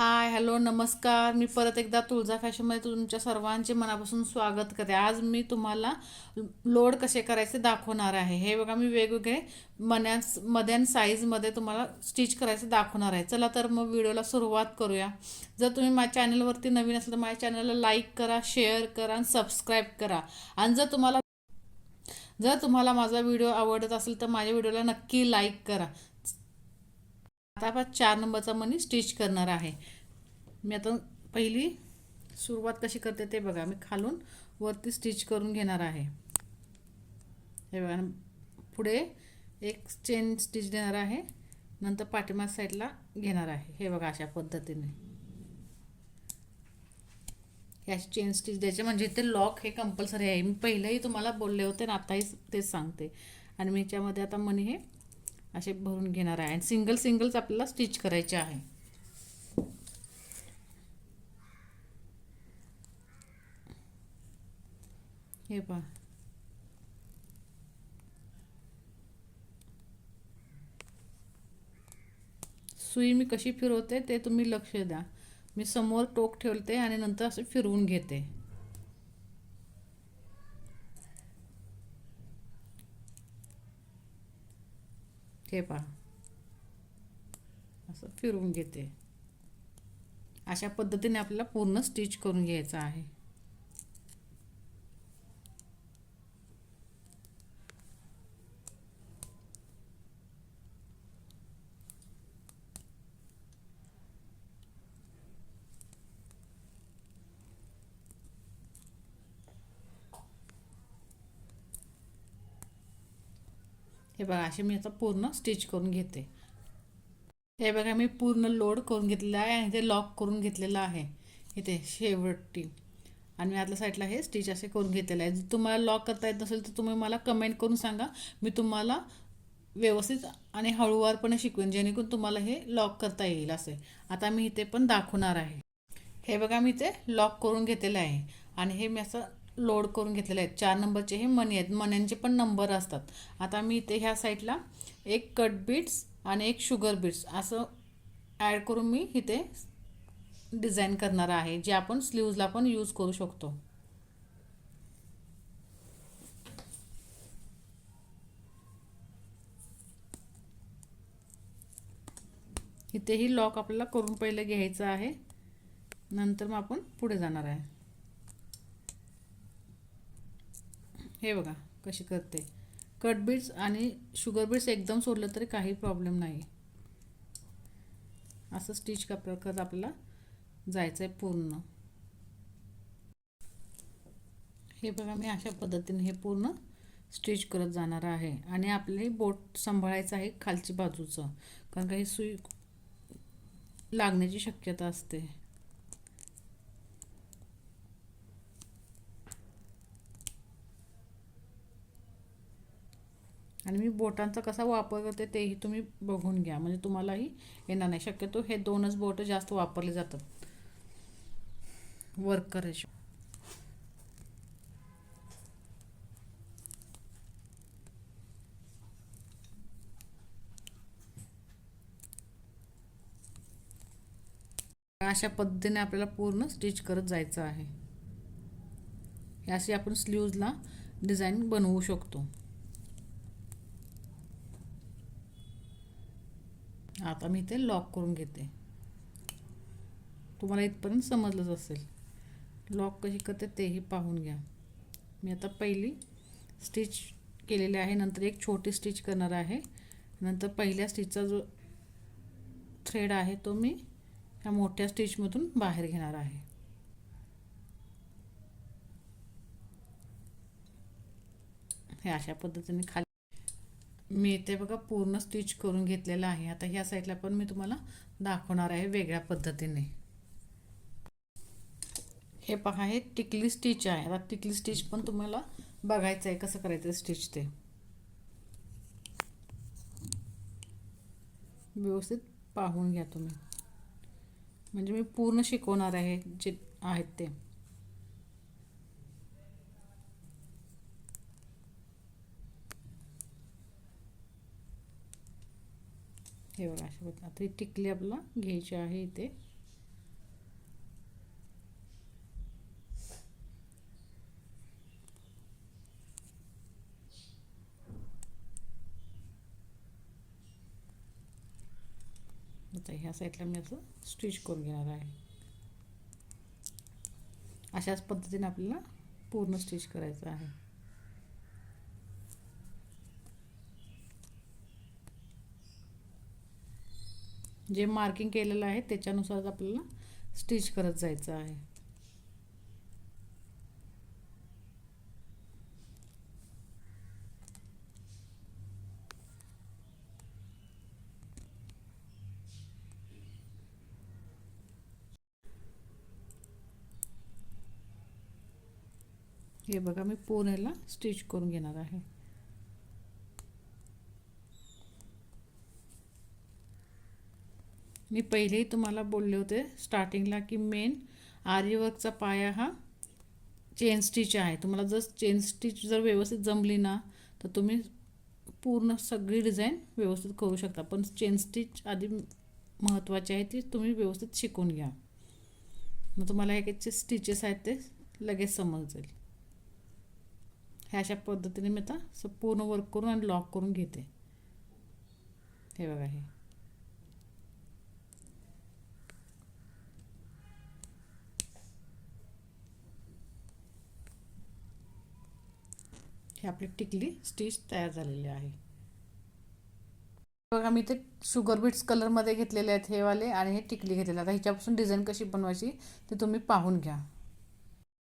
Hi hello नमस्कार. मी परत एकदा तुळजा फॅशनमध्ये तुमच्या सर्वांचे मनापासून स्वागत करते. आज मी तुम्हाला लोड कसे करायचे दाखवणार आहे. हे बघा मी वेगवेगळे मन्यास मध्यान साईजमध्ये तुम्हाला स्टिच करायचं दाखवणार आहे. चला तर मग व्हिडिओला सुरुवात करूया. जर तुम्ही माझ्या चॅनलवरती नवीन असाल तर माझ्या चॅनलला लाईक करा शेअर करा आणि सबस्क्राईब करा. आणि जर तुम्हाला जर तुम्हाला माझा व्हिडिओ आवडत असेल तर माझ्या व्हिडिओला नक्की लाईक करा. आता आपण चार नंबरचा मनी स्टिच करणार आहे. मी आता पहिली सुरुवात कशी करते ते बघा. मी खालून वरती स्टिच करून घेणार आहे. हे बघा पुढे एक चेन स्टिच देणार आहे. नंतर पाठीमाग साईडला घेणार आहे. हे बघा अशा पद्धतीने. हे चेन स्टिच द्यायचे. म्हणजे ते लॉक हे कंपल्सरी आहे. मी पहिलंही तुम्हाला बोलले होते आणि आताही तेच सांगते. आणि मी याच्यामध्ये आता मनी हे असे भरून घेणार आहे. आणि सिंगल सिंगल्स आपल्याला स्टिच करायचे आहे. हे पहा. सुई मी कशी फिरवते ते तुम्ही लक्ष द्या. मी समोर टोक ठेवते आणि नंतर असे फिरवून घेते. हे पहा. असं फिरवून घेते. अशा पद्धतीने आपल्याला पूर्ण स्टिच करून घ्यायचं आहे. हे बघा असे मी आता पूर्ण स्टिच करून घेते. हे बघा मी पूर्ण लोड करून घेतलेलं आहे आणि ते लॉक करून घेतलेलं आहे. इथे शेवटी आणि मी आतल्या साईडला हे स्टिच असे करून घेतलेलं आहे जर तुम्हाला लॉक करता येत नसेल तर तुम्ही मला कमेंट करून सांगा. मी तुम्हाला व्यवस्थित आणि हळूवारपणे शिकवेन जेणेकरून तुम्हाला हे लॉक करता येईल असे. आता मी इथे पण दाखवणार आहे. हे बघा मी ते लॉक करून घेतलेलं आहे. आणि हे मी असं लोड करून घेतलेले आहेत. चार नंबरचे हे मनी आहेत. मण्यांचे पण नंबर असतात. आता मी इथे ह्या साईडला एक कट बीट्स आणि एक शुगर बीट्स असं ॲड करून मी इथे डिझाईन करणार आहे जे आपण स्लीव्जला पण यूज करू शकतो. इथेही लॉक आपल्याला करून पहिले घ्यायचं आहे. नंतर मग आपण पुढे जाणार आहे. हे बघा कशी करते. कट बीट्स आणि शुगर बीट्स एकदम सोडलं तरी काही प्रॉब्लेम नाही. असं स्टिच करत आपल्याला जायचं आहे पूर्ण. हे बघा मी अशा पद्धतीने हे पूर्ण स्टिच करत जाणार आहे. आणि आपले बोट सांभाळायचं आहे खालची बाजूचं. कारण काही सुई लागण्याची शक्यता असते. आणि मी बोटांचा कसा वापर करते तेही तुम्ही बघून घ्या. म्हणजे तुम्हालाही येणार नाही. शक्यतो हे दोनच बोट जास्त वापरले जातात. वर्क करायचे. अशा पद्धतीने आपल्याला पूर्ण स्टिच करत जायचं आहे. हे अशी आपण स्लीव्जला डिझाईन बनवू शकतो. आता मी ते लॉक करून घेते. तुम्हाला इथपर्यंत समजलंच असेल. लॉक कशी करते तेही पाहून घ्या. मी आता पहिली स्टिच केलेली आहे. नंतर एक छोटी स्टिच करणार आहे. नंतर पहिल्या स्टिचचा जो थ्रेड आहे तो मी ह्या मोठ्या स्टिचमधून बाहेर घेणार आहे. हे अशा पद्धतीने खाली मी इथे बघा पूर्ण स्टिच करून घेतलेलं आहे. आता ह्या साईडला पण मी तुम्हाला दाखवणार आहे वेगळ्या पद्धतीने. हे पहा हे टिकली स्टिच आहे. आता टिकली स्टिच पण तुम्हाला बघायचं आहे कसं करायचं स्टिच ते. व्यवस्थित पाहून घ्या तुम्ही. म्हणजे मी पूर्ण शिकवणार आहे जे आहेत ते. हे बघा अशा बघा आता टिकली आपला घ्यायची आहे इथे. आता ह्या साईडला मी असं स्टिच करून घेणार आहे. अशाच पद्धतीने आपल्याला पूर्ण स्टिच करायचं आहे. जे मार्किंग केलेलं आहे त्याच्यानुसार आपल्याला स्टिच करत जायचं आहे. हे बघा मी पूर्णला स्टिच करून घेणार आहे. मी पहिलेही तुम्हाला बोलले होते स्टार्टिंगला की मेन आर्यवर्कचा पाया हा चेन स्टिच आहे. तुम्हाला जर चेन स्टिच जर व्यवस्थित जमली ना तर तुम्ही पूर्ण सगळी डिझाईन व्यवस्थित करू शकता. पण चेन स्टिच आधी महत्त्वाची आहे ती तुम्ही व्यवस्थित शिकून घ्या. मग तुम्हाला ह्याचे स्टिचेस आहेत ते लगेच समजेल ह्या अशा पद्धतीने मी आता पूर्ण वर्क करून आणि लॉक करून घेते. हे बघा हे. हे आपली टिकली स्टिच तयार झालेली आहे. बघा मी ते शुगर बीट्स कलरमध्ये घेतलेले आहेत हे वाले आणि हे टिकली घेतलेले. आता ह्याच्यापासून डिझाईन कशी बनवायची ते तुम्ही पाहून घ्या.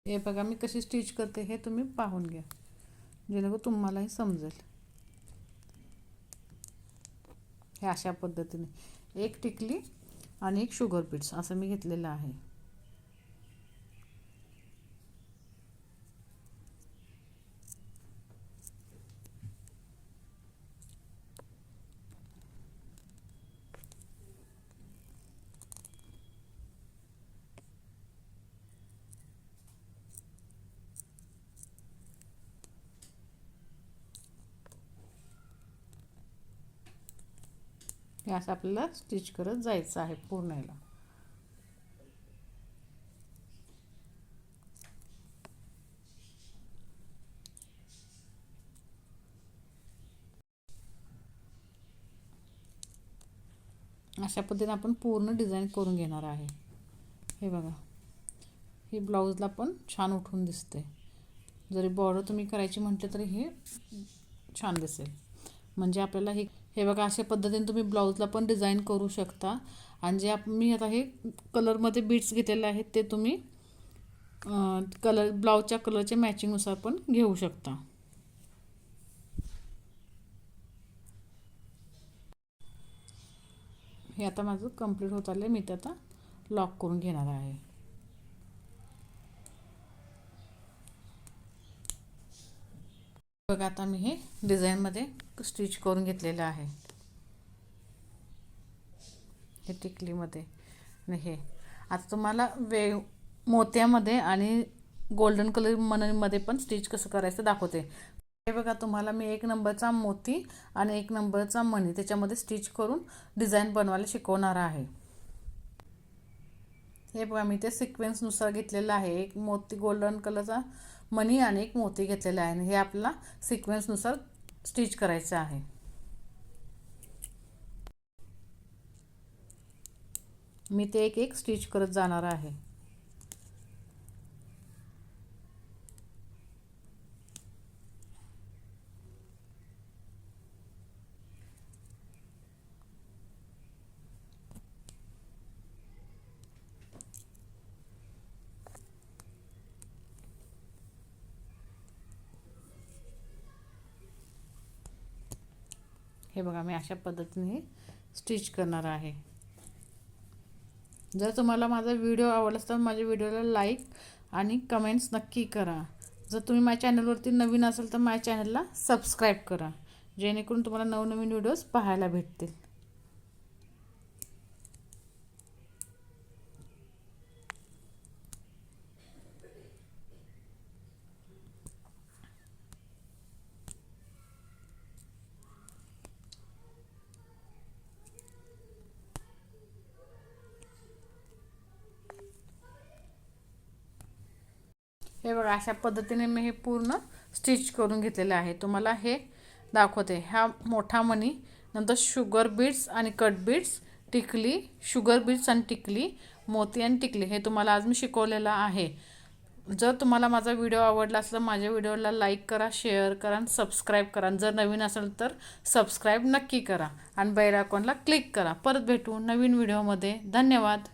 हे बघा मी कशी स्टिच करते हे तुम्ही पाहून घ्या. जेणेकरून तुम्हालाही समजेल. हे अशा पद्धतीने. एक टिकली आणि एक शुगर बीट्स असं मी घेतलेलं आहे. हे असं आपल्याला स्टिच करत जायचं आहे पूर्ण याला अशा पद्धतीने आपण पूर्ण डिझाईन करून घेणार आहे. हे बघा. ही ब्लाऊजला पण छान उठून दिसते जरी बॉर्डर तुम्ही करायची म्हटलं तरी हे छान दिसेल. म्हणजे आपल्याला हे हे बघा अशा पद्धतीने तुम्ही ब्लाऊजला पण डिझाईन करू शकता. आणि जे आप मी आता हे कलरमध्ये बीट्स घेतलेले आहेत ते तुम्ही कलर ब्लाऊजच्या कलरच्या मॅचिंगनुसार पण घेऊ शकता. हे आता माझं कंप्लीट होत आलं मी ते आता लॉक करून घेणार आहे. बघा आता मी हे डिझाईनमध्ये स्टिच करून घेतलेलं आहे. हे टिकलीमध्ये. आणि हे. आता तुम्हाला वे मोत्यामध्ये आणि गोल्डन कलर मनमध्ये पण स्टिच कसं करायचं दाखवते. हे बघा तुम्हाला मी एक नंबरचा मोती आणि एक नंबरचा मणी त्याच्यामध्ये स्टिच करून डिझाईन बनवायला शिकवणार आहे. हे बघा मी ते सिक्वेन्सनुसार घेतलेलं आहे. एक मोती गोल्डन कलरचा मनी आणि एक मोती घेतलेला आहे आणि हे आपला सिक्वेन्सनुसार स्टिच करायचं आहे. मी ते एक एक स्टिच करत जाणार आहे. हे बघा मी अशा पद्धतीने स्टिच करणार आहे. जर तुम्हाला माझा व्हिडिओ आवडला तर माझ्या व्हिडिओला लाईक आणि कमेंट्स नक्की करा. जर तुम्ही माझ्या चॅनलवरती नवीन असाल तर माझ्या चॅनलला सबस्क्राईब करा. जेणेकरून तुम्हाला नवनवीन व्हिडिओज पाहायला भेटतील. बरोबर अशा पद्धतीने मी हे पूर्ण स्टिच करून घेतलेलं आहे. तुम्हाला हे दाखवते. ह्या मोठा मणी नंतर शुगर बीड्स आणि कट बीड्स टिकली शुगर बीट्स आणि टिकली मोती आणि टिकली हे तुम्हाला आज मी शिकवलेलं आहे. जर तुम्हाला माझा व्हिडिओ आवडला असला माझ्या व्हिडिओला लाईक करा शेअर करा आणि सबस्क्राईब करा. आणि जर नवीन असेल तर सबस्क्राईब नक्की करा. आणि बेल आयकॉनला क्लिक करा. परत भेटू नवीन व्हिडिओमध्ये धन्यवाद.